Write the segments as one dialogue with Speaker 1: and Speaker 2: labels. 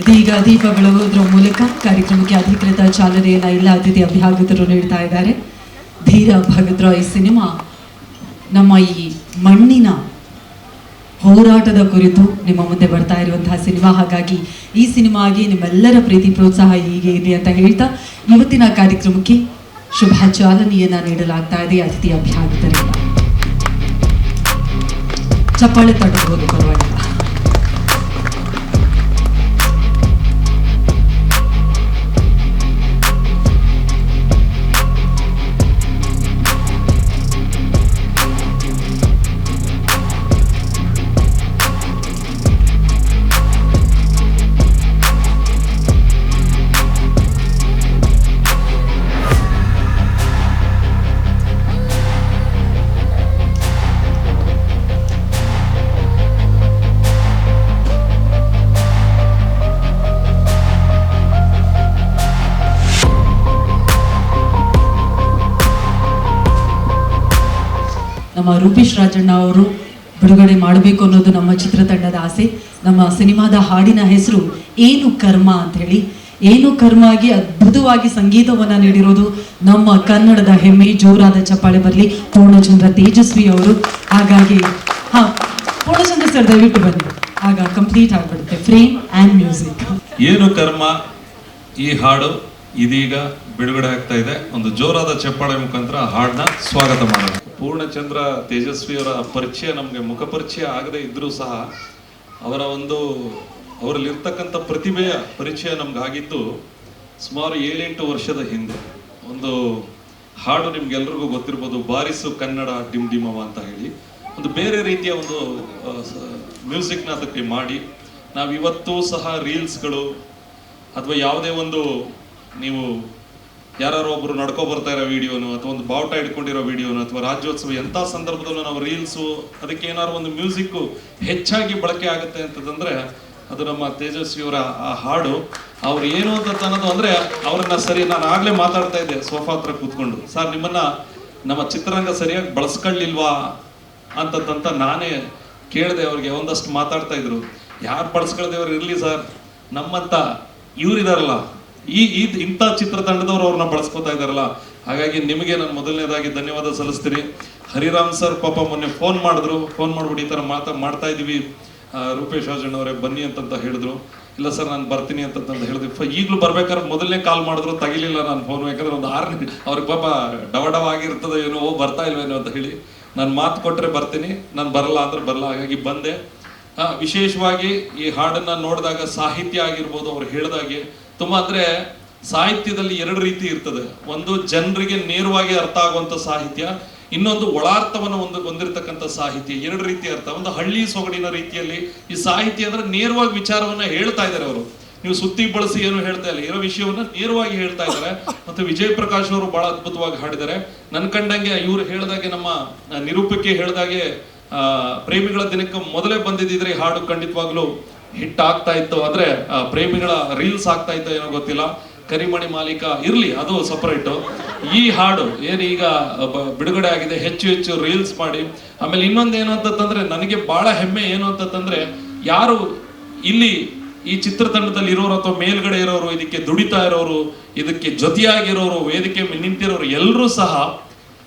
Speaker 1: ಇದೀಗ ದೀಪ ಬೆಳಗುವುದರ ಮೂಲಕ ಕಾರ್ಯಕ್ರಮಕ್ಕೆ ಅಧಿಕೃತ ಚಾಲನೆಯನ್ನು ಎಲ್ಲ ಅತಿಥಿ ಅಭ್ಯಾಗತರು ನೀಡ್ತಾ ಇದ್ದಾರೆ. ಧೀರ ಭಗತ್ ಈ ಸಿನಿಮಾ, ನಮ್ಮ ಈ ಮಣ್ಣಿನ ಹೋರಾಟದ ಕುರಿತು ನಿಮ್ಮ ಮುಂದೆ ಬರ್ತಾ ಇರುವಂತಹ ಸಿನಿಮಾ. ಹಾಗಾಗಿ ಈ ಸಿನಿಮಾಗೆ ನಿಮ್ಮೆಲ್ಲರ ಪ್ರೀತಿ, ಪ್ರೋತ್ಸಾಹ ಹೀಗೆ ಇದೆ ಅಂತ ಹೇಳ್ತಾ ಇವತ್ತಿನ ಕಾರ್ಯಕ್ರಮಕ್ಕೆ ಶುಭ ಚಾಲನೆಯನ್ನು ನೀಡಲಾಗ್ತಾ ಇದೆ ಅತಿಥಿ ಅಭ್ಯಾಗತರಿಂದ ಚಪ್ಪಾಳೆ ತಟ್ಟಬಹುದು ಪರವಾಗಿಲ್ಲ. ನಮ್ಮ ರೂಪೇಶ್ ರಾಜಣ್ಣ ಅವರು ಬಿಡುಗಡೆ ಮಾಡಬೇಕು ಅನ್ನೋದು ನಮ್ಮ ಚಿತ್ರತಂಡದ ಆಸೆ. ನಮ್ಮ ಸಿನಿಮಾದ ಹಾಡಿನ ಹೆಸರು ಏನು ಕರ್ಮ ಅಂತ ಹೇಳಿ ಏನು ಕರ್ಮ ಆಗಿ ಅದ್ಭುತವಾಗಿ ಸಂಗೀತವನ್ನ ನೀಡಿರೋದು ನಮ್ಮ ಕನ್ನಡದ ಹೆಮ್ಮೆ, ಜೋರಾದ ಚಪ್ಪಾಳೆ ಬರಲಿ. ಪೂರ್ಣಚಂದ್ರ ತೇಜಸ್ವಿ ಅವರು. ಹಾಗಾಗಿ, ಹಾ, ಪೂರ್ಣಚಂದ್ರ ಸರ್ ದಯವಿಟ್ಟು ಬನ್ನಿ. ಆಗ ಕಂಪ್ಲೀಟ್ ಆಗಿಬಿಡುತ್ತೆ. ಫ್ರೇಮ್ ಆ್ಯಂಡ್ ಮ್ಯೂಸಿಕ್
Speaker 2: ಏನು ಕರ್ಮ? ಈ ಹಾಡು ಇದೀಗ ಬಿಡುಗಡೆ ಆಗ್ತಾ ಇದೆ. ಒಂದು ಜೋರಾದ ಚಪ್ಪಾಳೆ ಮುಖಾಂತರ ಹಾಡನ್ನ ಸ್ವಾಗತ ಮಾಡೋಣ. ಪೂರ್ಣಚಂದ್ರ ತೇಜಸ್ವಿಯವರ ಪರಿಚಯ ನಮಗೆ, ಮುಖ ಪರಿಚಯ ಆಗದೆ ಇದ್ದರೂ ಸಹ ಅವರ ಒಂದು, ಅವರಲ್ಲಿರ್ತಕ್ಕಂಥ ಪ್ರತಿಭೆಯ ಪರಿಚಯ ನಮಗಾಗಿದ್ದು ಸುಮಾರು ಏಳೆಂಟು ವರ್ಷದ ಹಿಂದೆ. ಒಂದು ಹಾಡು ನಿಮ್ಗೆಲ್ರಿಗೂ ಗೊತ್ತಿರ್ಬೋದು, ಬಾರಿಸು ಕನ್ನಡ ಡಿಮ್ ಡಿಮವ ಅಂತ ಹೇಳಿ. ಒಂದು ಬೇರೆ ರೀತಿಯ ಒಂದು ಮ್ಯೂಸಿಕ್ನ ಅದಕ್ಕೆ ಮಾಡಿ. ನಾವು ಇವತ್ತು ಸಹ ರೀಲ್ಸ್ಗಳು ಅಥವಾ ಯಾವುದೇ ಒಂದು ನೀವು ಯಾರು ಒಬ್ರು ನಡ್ಕೊ ಬರ್ತಾ ಇರೋ ವಿಡಿಯೋನು ಅಥವಾ ಒಂದು ಬಾವುಟ ಇಟ್ಕೊಂಡಿರೋ ವಿಡಿಯೋನು ಅಥವಾ ರಾಜ್ಯೋತ್ಸವ ಎಂಥ ಸಂದರ್ಭದಲ್ಲೂ ನಾವು ರೀಲ್ಸು, ಅದಕ್ಕೆ ಏನಾದ್ರು ಒಂದು ಮ್ಯೂಸಿಕ್ ಹೆಚ್ಚಾಗಿ ಬಳಕೆ ಆಗುತ್ತೆ ಅಂತಂದ್ರೆ ಅದು ನಮ್ಮ ತೇಜಸ್ವಿಯವರ ಆ ಹಾಡು. ಅವ್ರು ಏನು ಅಂತ ಅನ್ನೋದು ಅಂದ್ರೆ ಅವ್ರನ್ನ ಸರಿ, ನಾನು ಆಗಲೇ ಮಾತಾಡ್ತಾ ಇದ್ದೆ ಸೋಫಾ ಹತ್ರ ಕೂತ್ಕೊಂಡು. ಸರ್, ನಿಮ್ಮನ್ನ ನಮ್ಮ ಚಿತ್ರರಂಗ ಸರಿಯಾಗಿ ಬಳಸ್ಕೊಳ್ಳಿಲ್ವಾ? ಅಂತಂತ ನಾನೇ ಕೇಳಿದೆ ಅವ್ರಿಗೆ, ಒಂದಷ್ಟು ಮಾತಾಡ್ತಾ ಇದ್ರು. ಯಾರು ಬಳಸ್ಕೊಳ್ದೇವ್ರು ಇರ್ಲಿ ಸರ್, ನಮ್ಮಂತ ಇವ್ರಿದಾರಲ್ಲ ಈ ಈ ಇಂಥ ಚಿತ್ರತಂಡದವ್ರು ಅವ್ರನ್ನ ಬಳಸ್ಕೊತಾ ಇದ್ದಾರಲ್ಲ, ಹಾಗಾಗಿ ನಿಮಗೆ ನಾನು ಮೊದಲನೇದಾಗಿ ಧನ್ಯವಾದ ಸಲ್ಲಿಸ್ತೀನಿ. ಹರಿರಾಮ್ ಸರ್ ಪಾಪ ಮೊನ್ನೆ ಫೋನ್ ಮಾಡಿದ್ರು, ಫೋನ್ ಮಾಡ್ಬಿಟ್ಟು ಈ ಥರ ಮಾತಾ, ಮಾಡ್ತಾ ಇದ್ದೀವಿ. ರೂಪೇಶ್ ಅವರೇ ಬನ್ನಿ ಅಂತಂತ ಹೇಳಿದ್ರು. ಇಲ್ಲ ಸರ್, ನಾನು ಬರ್ತೀನಿ ಅಂತಂತ ಹೇಳಿದ್ವಿ ಈಗಲೂ ಬರ್ಬೇಕಾದ್ರೆ ಮೊದಲನೇ ಕಾಲ್ ಮಾಡಿದ್ರು, ತಗಿಲಿಲ್ಲ ನಾನು ಫೋನ್ ಯಾಕಂದ್ರೆ ಒಂದು ಆರು ಅವ್ರಿಗೆ ಪಾಪ ಡವ ಡವ ಆಗಿರ್ತದೆ ಏನೋ, ಓ, ಬರ್ತಾ ಇಲ್ವೇನೋ ಅಂತ ಹೇಳಿ. ನಾನು ಮಾತು ಕೊಟ್ಟರೆ ಬರ್ತೀನಿ, ನಾನು ಬರಲ್ಲ ಅಂದ್ರೆ ಬರಲ್ಲ, ಹಾಗಾಗಿ ಬಂದೆ. ವಿಶೇಷವಾಗಿ ಈ ಹಾಡನ್ನ ನೋಡಿದಾಗ ಸಾಹಿತ್ಯ ಆಗಿರ್ಬೋದು, ಅವ್ರು ಹೇಳಿದಾಗೆ ತುಂಬಾ ಅಂದ್ರೆ ಸಾಹಿತ್ಯದಲ್ಲಿ ಎರಡು ರೀತಿ ಇರ್ತದೆ. ಒಂದು ಜನರಿಗೆ ನೇರವಾಗಿ ಅರ್ಥ ಆಗುವಂತ ಸಾಹಿತ್ಯ, ಇನ್ನೊಂದು ಒಳಾರ್ಥವನ್ನು ಒಂದು ಹೊಂದಿರತಕ್ಕಂಥ ಸಾಹಿತ್ಯ, ಎರಡು ರೀತಿ ಅರ್ಥ. ಒಂದು ಹಳ್ಳಿ ಸೊಗಡಿನ ರೀತಿಯಲ್ಲಿ ಈ ಸಾಹಿತ್ಯ ಅಂದ್ರೆ ನೇರವಾಗಿ ವಿಚಾರವನ್ನ ಹೇಳ್ತಾ ಇದ್ದಾರೆ ಅವರು. ನೀವು ಸುತ್ತಿ ಬಳಸಿ ಏನು ಹೇಳ್ತಾ ಇಲ್ಲ, ಇರೋ ವಿಷಯವನ್ನ ನೇರವಾಗಿ ಹೇಳ್ತಾ ಇದ್ದಾರೆ. ಮತ್ತೆ ವಿಜಯ್ ಪ್ರಕಾಶ್ ಅವರು ಬಹಳ ಅದ್ಭುತವಾಗಿ ಹಾಡಿದ್ದಾರೆ. ನನ್ ಕಂಡಂಗೆ ಇವ್ರು ಹೇಳ್ದಾಗೆ ನಮ್ಮ ನಿರೂಪಕ್ಕೆ ಹೇಳ್ದಾಗೆ ಪ್ರೇಮಿಗಳ ದಿನಕ್ಕೆ ಮೊದಲೇ ಬಂದಿದ್ದಿದ್ರೆ ಹಾಡು ಖಂಡಿತವಾಗ್ಲೂ ಹಿಟ್ ಆಗ್ತಾ ಇತ್ತು ಅಂದ್ರೆ ಪ್ರೇಮಿಗಳ ರೀಲ್ಸ್ ಆಗ್ತಾ ಇತ್ತು ಏನೋ ಗೊತ್ತಿಲ್ಲ. ಕರಿಮಣಿ ಮಾಲೀಕ ಇರ್ಲಿ, ಅದು ಸಪರೇಟ್ ಈ ಹಾಡು ಏನು ಈಗ ಬ- ಬಿಡುಗಡೆ ಆಗಿದೆ, ಹೆಚ್ಚು ಹೆಚ್ಚು ರೀಲ್ಸ್ ಮಾಡಿ. ಆಮೇಲೆ ಇನ್ನೊಂದು ಏನು ಅಂತಂದ್ರೆ ನನಗೆ ಬಹಳ ಹೆಮ್ಮೆ ಏನು ಅಂತಂದ್ರೆ ಯಾರು ಇಲ್ಲಿ ಈ ಚಿತ್ರತಂಡದಲ್ಲಿ ಇರೋರು ಅಥವಾ ಮೇಲ್ಗಡೆ ಇರೋರು, ಇದಕ್ಕೆ ದುಡಿತಾ ಇರೋರು, ಇದಕ್ಕೆ ಜೊತೆಯಾಗಿರೋರು, ವೇದಿಕೆ ನಿಂತಿರೋರು ಎಲ್ಲರೂ ಸಹ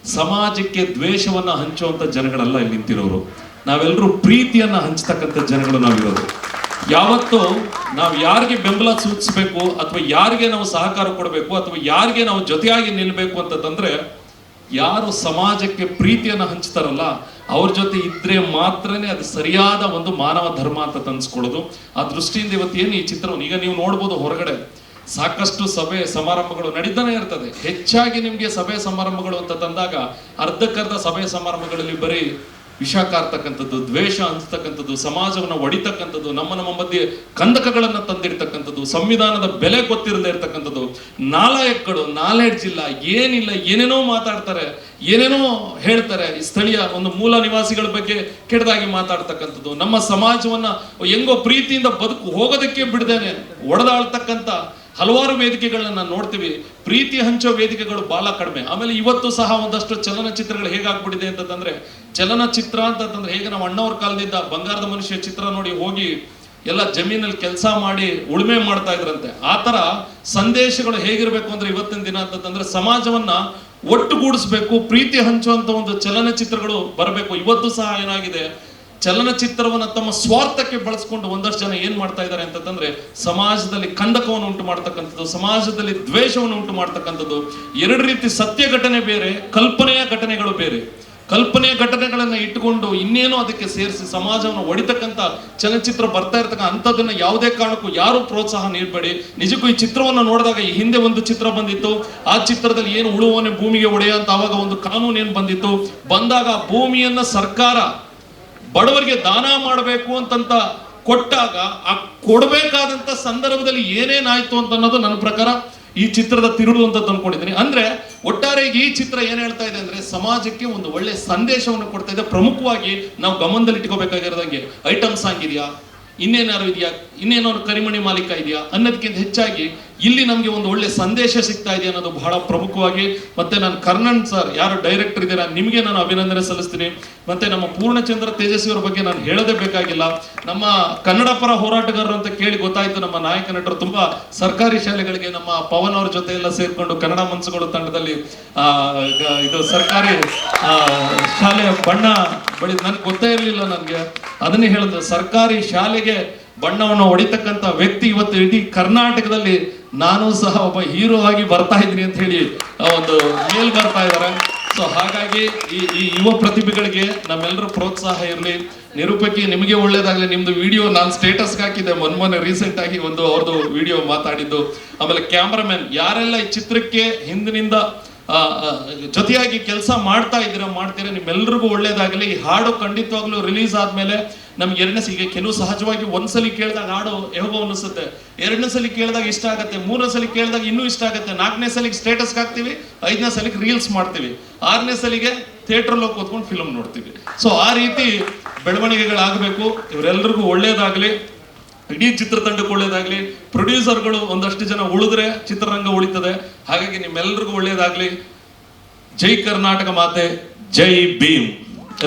Speaker 2: ಸಮಾಜಕ್ಕೆ ದ್ವೇಷವನ್ನ ಹಂಚುವಂತ ಜನಗಳಲ್ಲ ಇಲ್ಲಿ ನಿಂತಿರೋರು. ನಾವೆಲ್ಲರೂ ಪ್ರೀತಿಯನ್ನ ಹಂಚತಕ್ಕಂಥ ಜನಗಳು ನಾವಿರೋದು. ಯಾವತ್ತು ನಾವು ಯಾರಿಗೆ ಬೆಂಬಲ ಸೂಚಿಸಬೇಕು ಅಥವಾ ಯಾರಿಗೆ ನಾವು ಸಹಕಾರ ಕೊಡಬೇಕು ಅಥವಾ ಯಾರಿಗೆ ನಾವು ಜೊತೆಯಾಗಿ ನಿಲ್ಬೇಕು ಅಂತಂದ್ರೆ ಯಾರು ಸಮಾಜಕ್ಕೆ ಪ್ರೀತಿಯನ್ನು ಹಂಚ್ತಾರಲ್ಲ, ಅವ್ರ ಜೊತೆ ಇದ್ರೆ ಮಾತ್ರನೇ ಅದು ಸರಿಯಾದ ಒಂದು ಮಾನವ ಧರ್ಮ ಅಂತ ತನ್ಸ್ಕೊಳ್ಳೋದು ಆ ದೃಷ್ಟಿಯಿಂದ ಇವತ್ತು ಏನು ಈ ಚಿತ್ರವನ್ನು? ಈಗ ನೀವು ನೋಡ್ಬೋದು ಹೊರಗಡೆ. ಸಾಕಷ್ಟು ಸಭೆ ಸಮಾರಂಭಗಳು ನಡೀತಾನೆ ಇರ್ತದೆ. ಹೆಚ್ಚಾಗಿ ನಿಮಗೆ ಸಭೆ ಸಮಾರಂಭಗಳು ಅಂತ ತಂದಾಗ ಅರ್ಧಕ್ಕರ್ಧ ಸಭೆ ಸಮಾರಂಭಗಳಲ್ಲಿ ಬರೀ ವಿಷ ಕಾರ್ತಕ್ಕಂಥದ್ದು ದ್ವೇಷ ಹಂಚ್ತಕ್ಕಂಥದ್ದು ಸಮಾಜವನ್ನು ಒಡಿತಕ್ಕಂಥದ್ದು, ನಮ್ಮ ನಮ್ಮ ಮಧ್ಯೆ ಕಂದಕಗಳನ್ನು ತಂದಿರ್ತಕ್ಕಂಥದ್ದು ಸಂವಿಧಾನದ ಬೆಲೆ ಗೊತ್ತಿರದೇ ಇರ್ತಕ್ಕಂಥದ್ದು, ನಾಲಾಯಕ್ಗಳು ನಾಲೆಡ್ಜ್ ಇಲ್ಲ ಏನಿಲ್ಲ, ಏನೇನೋ ಮಾತಾಡ್ತಾರೆ, ಏನೇನೋ ಹೇಳ್ತಾರೆ ಸ್ಥಳೀಯ ಒಂದು ಮೂಲ ನಿವಾಸಿಗಳ ಬಗ್ಗೆ ಕೆಟ್ಟದಾಗಿ ಮಾತಾಡ್ತಕ್ಕಂಥದ್ದು, ನಮ್ಮ ಸಮಾಜವನ್ನ ಹೆಂಗೋ ಪ್ರೀತಿಯಿಂದ ಬದುಕು ಹೋಗೋದಕ್ಕೆ ಬಿಡದೇನೆ, ಒಡೆದಾಳ್ತಕ್ಕಂಥ ಹಲವಾರು ವೇದಿಕೆಗಳನ್ನ ನಾವು ನೋಡ್ತೀವಿ. ಪ್ರೀತಿ ಹಂಚೋ ವೇದಿಕೆಗಳು ಬಹಳ ಕಡಿಮೆ. ಆಮೇಲೆ ಇವತ್ತು ಸಹ ಒಂದಷ್ಟು ಚಲನಚಿತ್ರಗಳು ಹೇಗಾಗ್ಬಿಟ್ಟಿದೆ ಅಂತಂದ್ರೆ ಚಲನಚಿತ್ರ ಅಂತಂದ್ರೆ ಹೇಗೆ ನಾವು ಅಣ್ಣವ್ರ ಕಾಲದಿಂದ ಬಂಗಾರದ ಮನುಷ್ಯ ಚಿತ್ರ ನೋಡಿ ಹೋಗಿ ಎಲ್ಲ ಜಮೀನಲ್ಲಿ ಕೆಲಸ ಮಾಡಿ ಉಳುಮೆ ಮಾಡ್ತಾ ಇದ್ರಂತೆ. ಆ ತರ ಸಂದೇಶಗಳು ಹೇಗಿರ್ಬೇಕು ಅಂದ್ರೆ ಇವತ್ತಿನ ದಿನ ಅಂತಂದ್ರೆ ಸಮಾಜವನ್ನ ಒಟ್ಟುಗೂಡಿಸ್ಬೇಕು, ಪ್ರೀತಿ ಹಂಚುವಂತ ಒಂದು ಚಲನಚಿತ್ರಗಳು ಬರಬೇಕು. ಇವತ್ತು ಸಹ ಏನಾಗಿದೆ ಚಲನಚಿತ್ರವನ್ನ ತಮ್ಮ ಸ್ವಾರ್ಥಕ್ಕೆ ಬಳಸ್ಕೊಂಡು ಒಂದಷ್ಟು ಜನ ಏನ್ ಮಾಡ್ತಾ ಇದ್ದಾರೆ ಅಂತಂದ್ರೆ ಸಮಾಜದಲ್ಲಿ ಕಂದಕವನ್ನು ಉಂಟು ಮಾಡ್ತಕ್ಕಂಥದ್ದು, ಸಮಾಜದಲ್ಲಿ ದ್ವೇಷವನ್ನು ಉಂಟು ಮಾಡ್ತಕ್ಕಂಥದ್ದು. ಎರಡು ರೀತಿ ಸತ್ಯ ಘಟನೆ ಬೇರೆ, ಕಲ್ಪನೆಯ ಘಟನೆಗಳು ಬೇರೆ. ಕಲ್ಪನೆಯ ಘಟನೆಗಳನ್ನ ಇಟ್ಟುಕೊಂಡು ಇನ್ನೇನೋ ಅದಕ್ಕೆ ಸೇರಿಸಿ ಸಮಾಜವನ್ನು ಒಡಿತಕ್ಕಂಥ ಚಲನಚಿತ್ರ ಬರ್ತಾ ಇರ್ತಕ್ಕ ಅಂಥದ್ದನ್ನ ಯಾವುದೇ ಕಾರಣಕ್ಕೂ ಯಾರು ಪ್ರೋತ್ಸಾಹ ನೀಡಬೇಡಿ. ನಿಜಕ್ಕೂ ಈ ಚಿತ್ರವನ್ನು ನೋಡಿದಾಗ ಈ ಹಿಂದೆ ಒಂದು ಚಿತ್ರ ಬಂದಿತ್ತು. ಆ ಚಿತ್ರದಲ್ಲಿ ಏನು ಉಳುವನೆ ಭೂಮಿಗೆ ಒಡೆಯ ಅಂತ ಆವಾಗ ಒಂದು ಕಾನೂನು ಏನು ಬಂದಿತ್ತು. ಬಂದಾಗ ಭೂಮಿಯನ್ನು ಭೂಮಿಯನ್ನ ಸರ್ಕಾರ ಬಡವರಿಗೆ ದಾನ ಮಾಡಬೇಕು ಅಂತಂತ ಕೊಟ್ಟಾಗ ಆ ಕೊಡಬೇಕಾದಂತ ಸಂದರ್ಭದಲ್ಲಿ ಏನೇನಾಯ್ತು ಅಂತ ಅನ್ನೋದು ನನ್ನ ಪ್ರಕಾರ ಈ ಚಿತ್ರದ ತಿರುಳು ಅಂತ ಅನ್ಕೊಂಡಿದ್ದೀನಿ ಅಂದ್ರೆ ಒಟ್ಟಾರೆ ಈ ಚಿತ್ರ ಏನ್ ಹೇಳ್ತಾ ಇದೆ ಅಂದ್ರೆ ಸಮಾಜಕ್ಕೆ ಒಂದು ಒಳ್ಳೆ ಸಂದೇಶವನ್ನು ಕೊಡ್ತಾ ಇದೆ. ಪ್ರಮುಖವಾಗಿ ನಾವು ಗಮನದಲ್ಲಿ ಇಟ್ಕೋಬೇಕಾಗಿರೋದಂಗೆ ಐಟಮ್ಸ್ ಸಾಂಗ್ ಇದೆಯಾ ಇನ್ನೇನಾರು ಇದೆಯಾ? ಇನ್ನೇನಾದ್ರು ಕರಿಮಣಿ ಮಾಲೀಕ ಇದೆಯಾ? ಅನ್ನೋದಕ್ಕಿಂತ ಹೆಚ್ಚಾಗಿ ಇಲ್ಲಿ ನಮಗೆ ಒಂದು ಒಳ್ಳೆ ಸಂದೇಶ ಸಿಗ್ತಾ ಇದೆ ಅನ್ನೋದು ಬಹಳ ಪ್ರಮುಖವಾಗಿ. ಮತ್ತೆ ನಾನು ಕರ್ಣನ್ ಸರ್ ಯಾರು ಡೈರೆಕ್ಟರ್ ಇದ್ದೀರಾ, ನಿಮಗೆ ನಾನು ಅಭಿನಂದನೆ ಸಲ್ಲಿಸ್ತೀನಿ. ಮತ್ತೆ ನಮ್ಮ ಪೂರ್ಣಚಂದ್ರ ತೇಜಸ್ವಿ ಅವರ ಬಗ್ಗೆ ನಾನು ಹೇಳದೇ ಬೇಕಾಗಿಲ್ಲ. ನಮ್ಮ ಕನ್ನಡ ಪರ ಹೋರಾಟಗಾರರು ಅಂತ ಕೇಳಿ ಗೊತ್ತಾಯ್ತು ನಮ್ಮ ನಾಯಕ ನಟರು ತುಂಬಾ ಸರ್ಕಾರಿ ಶಾಲೆಗಳಿಗೆ ನಮ್ಮ ಪವನ್ ಅವ್ರ ಜೊತೆ ಎಲ್ಲ ಸೇರ್ಕೊಂಡು ಕನ್ನಡ ಮನಸ್ಸುಗಳು ತಂಡದಲ್ಲಿ ಇದು ಸರ್ಕಾರಿ ಶಾಲೆಯ ಬಣ್ಣ ಬಳಿ ನನ್ಗೆ ಗೊತ್ತೇ ಇರಲಿಲ್ಲ ನನಗೆ. ಅದನ್ನೇ ಹೇಳಿದ್ರು ಸರ್ಕಾರಿ ಶಾಲೆಗೆ ಬಣ್ಣವನ್ನು ಹೊಡಿತಕ್ಕಂಥ ವ್ಯಕ್ತಿ ಇವತ್ತು ಇಡೀ ಕರ್ನಾಟಕದಲ್ಲಿ ನಾನು ಸಹ ಒಬ್ಬ ಹೀರೋ ಆಗಿ ಬರ್ತಾ ಇದ್ದೀನಿ ಅಂತ ಹೇಳಿ ಒಂದು ಮೇಲ್ ಬರ್ತಾ ಇದ್ದಾರೆ. ಸೊ ಹಾಗಾಗಿ ಈ ಈ ಯುವ ಪ್ರತಿಭೆಗಳಿಗೆ ನಮ್ಮೆಲ್ಲರೂ ಪ್ರೋತ್ಸಾಹ ಇರಲಿ. ನಿರೂಪಕಿ, ನಿಮಗೆ ಒಳ್ಳೇದಾಗಲಿ. ನಿಮ್ದು ವಿಡಿಯೋ ನಾನು ಸ್ಟೇಟಸ್ ಹಾಕಿದ್ದೆ. ಮೊನ್ನೆ ರೀಸೆಂಟ್ ಆಗಿ ಒಂದು ಅವ್ರದ್ದು ವಿಡಿಯೋ ಮಾತಾಡಿದ್ದು. ಆಮೇಲೆ ಕ್ಯಾಮ್ರಾಮನ್ ಯಾರೆಲ್ಲ ಈ ಚಿತ್ರಕ್ಕೆ ಹಿಂದಿನಿಂದ ಜೊತೆಯಾಗಿ ಕೆಲಸ ಮಾಡ್ತಾ ಇದ್ದೀರಾ, ಮಾಡ್ತೀರಾ ನಿಮ್ಮೆಲ್ಲರಿಗೂ ಒಳ್ಳೇದಾಗಲಿ. ಈ ಹಾಡು ಖಂಡಿತವಾಗ್ಲೂ ರಿಲೀಸ್ ಆದ್ಮೇಲೆ ನಮ್ಗೆ ಎರಡನೇ ಈಗ ಕೆಲವು ಸಹಜವಾಗಿ ಒಂದ್ಸಲಿ ಕೇಳಿದಾಗ ಹಾಡು ಹೇಗೋ ಅನಿಸುತ್ತೆ ಎರಡನೇ ಸಲ ಕೇಳಿದಾಗ ಇಷ್ಟ ಆಗುತ್ತೆ, ಮೂರನೇ ಸಲ ಕೇಳಿದಾಗ ಇನ್ನೂ ಇಷ್ಟ ಆಗುತ್ತೆ. ನಾಲ್ಕನೇ ಸಲಿಗೆ ಸ್ಟೇಟಸ್ ಹಾಕ್ತೀವಿ, ಐದನೇ ಸಲಿಗೆ ರೀಲ್ಸ್ ಮಾಡ್ತೀವಿ. ಆರನೇ ಸಲಿಗೆ ಥಿಯೇಟ್ರಲ್ಲಿ ಹೋಗಿ ಕೂತ್ಕೊಂಡು ಫಿಲಮ್ ನೋಡ್ತೀವಿ. ಸೊ ಆ ರೀತಿ ಬೆಳವಣಿಗೆಗಳಾಗಬೇಕು. ಇವರೆಲ್ಲರಿಗೂ ಒಳ್ಳೇದಾಗಲಿ. ಇಡೀ ಚಿತ್ರತಂಡಕ್ಕೆ ಒಳ್ಳೇದಾಗ್ಲಿ ಪ್ರೊಡ್ಯೂಸರ್ಗಳು ಒಂದಷ್ಟು ಜನ ಉಳಿದ್ರೆ ಚಿತ್ರರಂಗ ಉಳಿತದೆ. ಹಾಗಾಗಿ ನಿಮ್ಮೆಲ್ರಿಗೂ ಒಳ್ಳೇದಾಗ್ಲಿ. ಜೈ ಕರ್ನಾಟಕ ಮಾತೆ ಜೈ ಭೀಮ್.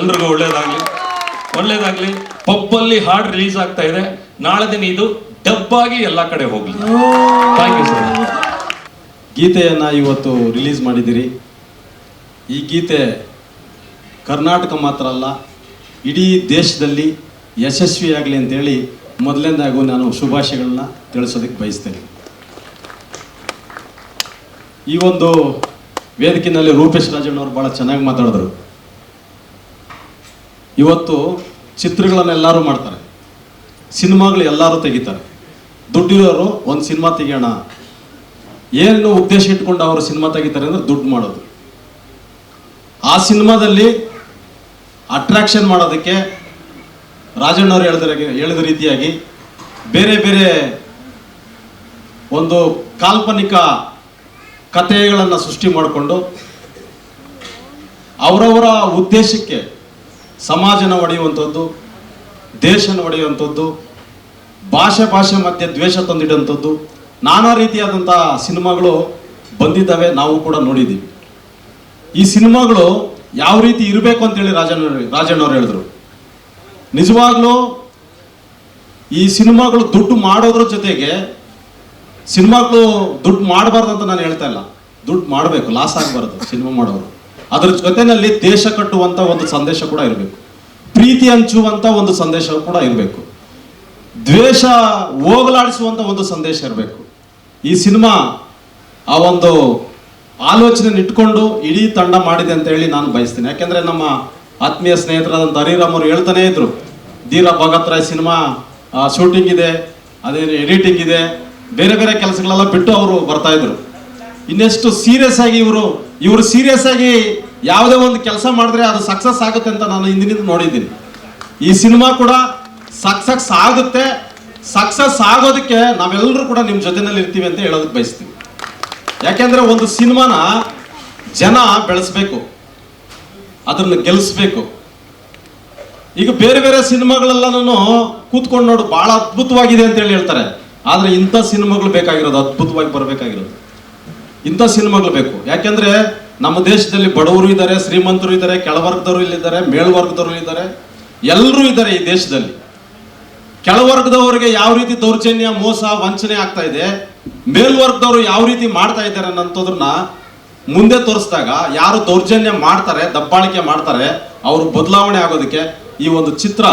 Speaker 2: ಎಲ್ರಿಗೂ ಒಳ್ಳೇದಾಗ್ಲಿ. ಒಳ್ಳೇದಾಗ್ಲಿ. ಪಬ್ಬಲ್ಲಿ ಹಾಡ್ ರಿಲೀಸ್ ಆಗ್ತಾ ಇದೆ. ನಾಳೆ ದಿನ ಇದು ಡಬ್ಬಾಗಿ ಎಲ್ಲಾ ಕಡೆ ಹೋಗ್ಲಿ. ಥ್ಯಾಂಕ್ ಯು ಸರ್
Speaker 3: ಗೀತೆಯನ್ನು ಇವತ್ತು ರಿಲೀಸ್ ಮಾಡಿದ್ದೀರಿ. ಈ ಗೀತೆ ಕರ್ನಾಟಕ ಮಾತ್ರ ಅಲ್ಲ ಇಡೀ ದೇಶದಲ್ಲಿ ಯಶಸ್ವಿಯಾಗಲಿ ಅಂತೇಳಿ ಮೊದಲನೇದಾಗೂ ನಾನು ಶುಭಾಶಯಗಳನ್ನ ತಿಳಿಸೋದಕ್ಕೆ ಬಯಸ್ತೇನೆ. ಈ ಒಂದು ವೇದಿಕೆಯಲ್ಲಿ ರೂಪೇಶ್ ರಾಜಣ್ಣವರು ಭಾಳ ಚೆನ್ನಾಗಿ ಮಾತಾಡಿದ್ರು. ಇವತ್ತು ಚಿತ್ರಗಳನ್ನೆಲ್ಲರೂ ಮಾಡ್ತಾರೆ. ಸಿನಿಮಾಗಳು ಎಲ್ಲರೂ ತೆಗಿತಾರೆ. ದುಡ್ಡಿರೋರು ಒಂದು ಸಿನಿಮಾ ತೆಗಿಯೋಣ. ಏನು ಉದ್ದೇಶ ಇಟ್ಕೊಂಡು ಅವರು ಸಿನಿಮಾ ತೆಗಿತಾರೆ ಅಂದ್ರೆ ದುಡ್ಡು ಮಾಡೋದು. ಆ ಸಿನಿಮಾದಲ್ಲಿ ಅಟ್ರಾಕ್ಷನ್ ಮಾಡೋದಕ್ಕೆ ರಾಜಣ್ಣವ್ರು ಹೇಳಿದ ಹೇಳಿದ ರೀತಿಯಾಗಿ ಬೇರೆ ಬೇರೆ ಒಂದು ಕಾಲ್ಪನಿಕ ಕಥೆಗಳನ್ನು ಸೃಷ್ಟಿ ಮಾಡಿಕೊಂಡು ಅವರವರ ಉದ್ದೇಶಕ್ಕೆ ಸಮಾಜನ ಒಡೆಯುವಂಥದ್ದು, ದೇಶನ ಒಡೆಯುವಂಥದ್ದು, ಭಾಷೆ ಭಾಷೆ ಮಧ್ಯೆ ದ್ವೇಷ ತಂದಿಡುವಂಥದ್ದು ನಾನಾ ರೀತಿಯಾದಂಥ ಸಿನಿಮಾಗಳು ಬಂದಿದ್ದಾವೆ, ನಾವು ಕೂಡ ನೋಡಿದ್ದೀವಿ. ಈ ಸಿನಿಮಾಗಳು ಯಾವ ರೀತಿ ಇರಬೇಕು ಅಂತೇಳಿ ರಾಜಣ್ಣ ರಾಜಣ್ಣವ್ರು ಹೇಳಿದ್ರು. ನಿಜವಾಗ್ಲೂ ಈ ಸಿನಿಮಾಗಳು ದುಡ್ಡು ಮಾಡೋದ್ರ ಜೊತೆಗೆ ಸಿನಿಮಾಗಳು ದುಡ್ಡು ಮಾಡಬಾರ್ದು ಅಂತ ನಾನು ಹೇಳ್ತಾ ಇಲ್ಲ. ದುಡ್ಡು ಮಾಡಬೇಕು, ಲಾಸ್ ಆಗಬಾರ್ದು ಸಿನಿಮಾ ಮಾಡೋರು. ಅದ್ರ ಜೊತೆನಲ್ಲಿ ದೇಶ ಕಟ್ಟುವಂತ ಒಂದು ಸಂದೇಶ ಕೂಡ ಇರಬೇಕು. ಪ್ರೀತಿ ಹಂಚುವಂಥ ಒಂದು ಸಂದೇಶ ಕೂಡ ಇರಬೇಕು. ದ್ವೇಷ ಹೋಗಲಾಡಿಸುವಂತ ಒಂದು ಸಂದೇಶ ಇರಬೇಕು. ಈ ಸಿನಿಮಾ ಆ ಒಂದು ಆಲೋಚನೆ ಇಟ್ಕೊಂಡು ಇಡೀ ತಂಡ ಮಾಡಿದೆ ಅಂತ ಹೇಳಿ ನಾನು ಬಯಸ್ತೀನಿ. ಯಾಕೆಂದ್ರೆ ನಮ್ಮ ಆತ್ಮೀಯ ಸ್ನೇಹಿತರಾದಂಥ ಹರಿರಾಮ್ ಅವರು ಹೇಳ್ತಾನೆ ಇದ್ರು. ಧೀರ ಭಗತ್ ರಾಯ್ ಸಿನಿಮಾ ಶೂಟಿಂಗ್ ಇದೆ, ಅದೇ ಎಡಿಟಿಂಗ್ ಇದೆ, ಬೇರೆ ಬೇರೆ ಕೆಲಸಗಳೆಲ್ಲ ಬಿಟ್ಟು ಅವರು ಬರ್ತಾ ಇದ್ರು. ಇನ್ನೆಷ್ಟು ಸೀರಿಯಸ್ ಆಗಿ ಇವರು ಇವರು ಸೀರಿಯಸ್ ಆಗಿ ಯಾವುದೇ ಒಂದು ಕೆಲಸ ಮಾಡಿದ್ರೆ ಅದು ಸಕ್ಸಸ್ ಆಗುತ್ತೆ ಅಂತ ನಾನು ಹಿಂದಿನಿಂದ ನೋಡಿದ್ದೀನಿ. ಈ ಸಿನಿಮಾ ಕೂಡ ಸಕ್ಸಸ್ ಆಗುತ್ತೆ. ಸಕ್ಸಸ್ ಆಗೋದಕ್ಕೆ ನಾವೆಲ್ಲರೂ ಕೂಡ ನಿಮ್ಮ ಜೊತೆನಲ್ಲಿ ಇರ್ತೀವಿ ಅಂತ ಹೇಳೋದಕ್ಕೆ ಬಯಸ್ತೀವಿ. ಯಾಕೆಂದ್ರೆ ಒಂದು ಸಿನಿಮಾನ ಜನ ಬೆಳೆಸ್ಬೇಕು. ಅದನ್ನು ಗೆಲ್ಲಿಸ್ಬೇಕು ಈಗ ಬೇರೆ ಬೇರೆ ಸಿನಿಮಾಗಳೆಲ್ಲನೂ ಕೂತ್ಕೊಂಡು ನೋಡು ಬಹಳ ಅದ್ಭುತವಾಗಿದೆ ಅಂತ ಹೇಳಿ ಹೇಳ್ತಾರೆ. ಆದರೆ ಇಂಥ ಸಿನಿಮಾಗಳು ಬೇಕಾಗಿರೋದು, ಅದ್ಭುತವಾಗಿ ಬರಬೇಕಾಗಿರೋದು. ಇಂಥ ಸಿನಿಮಾಗಳು ಬೇಕು. ಯಾಕೆಂದ್ರೆ ನಮ್ಮ ದೇಶದಲ್ಲಿ ಬಡವರು ಇದ್ದಾರೆ, ಶ್ರೀಮಂತರು ಇದ್ದಾರೆ, ಕೆಳವರ್ಗದವರು ಇಲ್ಲಿದ್ದಾರೆ, ಮೇಲ್ವರ್ಗದವರು ಇದ್ದಾರೆ ಎಲ್ಲರೂ ಇದ್ದಾರೆ ಈ ದೇಶದಲ್ಲಿ. ಕೆಳವರ್ಗದವರಿಗೆ ಯಾವ ರೀತಿ ದೌರ್ಜನ್ಯ, ಮೋಸ, ವಂಚನೆ ಆಗ್ತಾ ಇದೆ, ಮೇಲ್ವರ್ಗದವರು ಯಾವ ರೀತಿ ಮಾಡ್ತಾ ಇದ್ದಾರೆ ಅನ್ನೋದನ್ನ ಮುಂದೆ ತೋರಿಸಿದಾಗ ಯಾರು ದೌರ್ಜನ್ಯ ಮಾಡ್ತಾರೆ, ದಬ್ಬಾಳಿಕೆ ಮಾಡ್ತಾರೆ, ಅವರು ಬದಲಾವಣೆ ಆಗೋದಕ್ಕೆ ಈ ಒಂದು ಚಿತ್ರ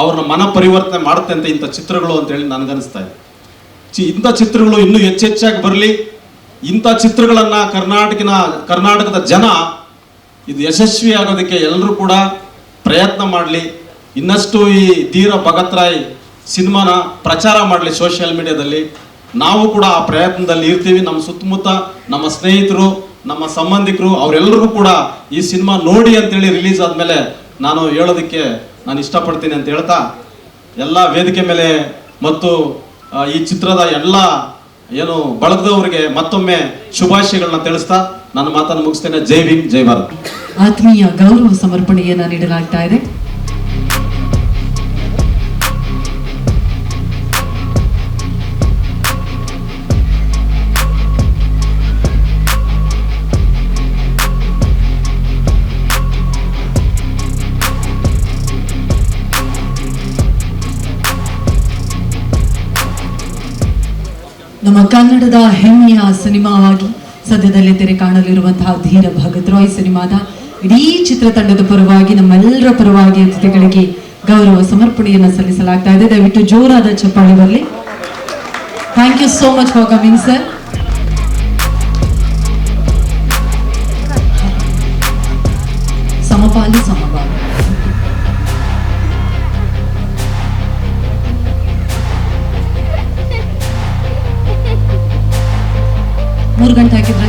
Speaker 3: ಅವ್ರನ್ನ ಮನ ಪರಿವರ್ತನೆ ಮಾಡುತ್ತೆ ಅಂತ ಇಂಥ ಚಿತ್ರಗಳು ಅಂತ ಹೇಳಿ ನನಗನ್ನಿಸ್ತಾ ಇದೆ. ಚಿ, ಇಂಥ ಚಿತ್ರಗಳು ಇನ್ನೂ ಹೆಚ್ಚೆಚ್ಚಾಗಿ ಬರಲಿ. ಇಂಥ ಚಿತ್ರಗಳನ್ನು ಕರ್ನಾಟಕಿನ, ಕರ್ನಾಟಕದ ಜನ ಇದು ಯಶಸ್ವಿ ಆಗೋದಕ್ಕೆ ಎಲ್ಲರೂ ಕೂಡ ಪ್ರಯತ್ನ ಮಾಡಲಿ. ಇನ್ನಷ್ಟು ಈ ಧೀರ ಭಗತ್ ರಾಯ್ ಸಿನಿಮಾನ ಪ್ರಚಾರ ಮಾಡಲಿ ಸೋಷಿಯಲ್ ಮೀಡಿಯಾದಲ್ಲಿ. ನಾವು ಕೂಡ ಆ ಪ್ರಯತ್ನದಲ್ಲಿ ಇರ್ತೀವಿ. ನಮ್ಮ ಸುತ್ತಮುತ್ತ ನಮ್ಮ ಸ್ನೇಹಿತರು, ನಮ್ಮ ಸಂಬಂಧಿಕರು ಅವರೆಲ್ಲರಿಗೂ ಕೂಡ ಈ ಸಿನಿಮಾ ನೋಡಿ ಅಂತೇಳಿ ರಿಲೀಸ್ ಆದಮೇಲೆ ನಾನು ಹೇಳೋದಕ್ಕೆ ನಾನು ಇಷ್ಟಪಡ್ತೀನಿ ಅಂತ ಹೇಳ್ತಾ, ಎಲ್ಲ ವೇದಿಕೆ ಮೇಲೆ ಮತ್ತು ಈ ಚಿತ್ರದ ಎಲ್ಲ ಏನು ಬಳಗದವರಿಗೆ ಮತ್ತೊಮ್ಮೆ ಶುಭಾಶಯಗಳನ್ನ ತಿಳಿಸ್ತಾ, ನನ್ನ ಮಾತನ್ನು ಮುಗಿಸ್ತೇನೆ. ಜೈ ಭೀಮ್, ಜೈ ಭಾರತ್.
Speaker 1: ಆತ್ಮೀಯ ಗೌರವ ಸಮರ್ಪಣೆಯನ್ನ ನೀಡಲಾಗ್ತಾ ಇದೆ. ನಮ್ಮ ಕನ್ನಡದ ಹೆಮ್ಮೆಯ ಸಿನಿಮಾವಾಗಿ ಸದ್ಯದಲ್ಲೇ ತೆರೆ ಕಾಣಲಿರುವಂತಹ ಧೀರ ಭಗತ್ ರಾಯ್ ಸಿನಿಮಾದ ಇಡೀ ಚಿತ್ರತಂಡದ ಪರವಾಗಿ, ನಮ್ಮೆಲ್ಲರ ಪರವಾಗಿ ಅತಿಥಿಗಳಿಗೆ ಗೌರವ ಸಮರ್ಪಣೆಯನ್ನು ಸಲ್ಲಿಸಲಾಗ್ತಾ ಇದೆ. ದಯವಿಟ್ಟು ಜೋರಾದ ಚಪ್ಪಾಳಿ ಬರಲಿ. Thank you so much for coming sir ಸಮಪಾಲು ಸಮಪಾಲು. ಮೂರು ಗಂಟೆ ಹಾಕಿದ್ರೆ ಸರ್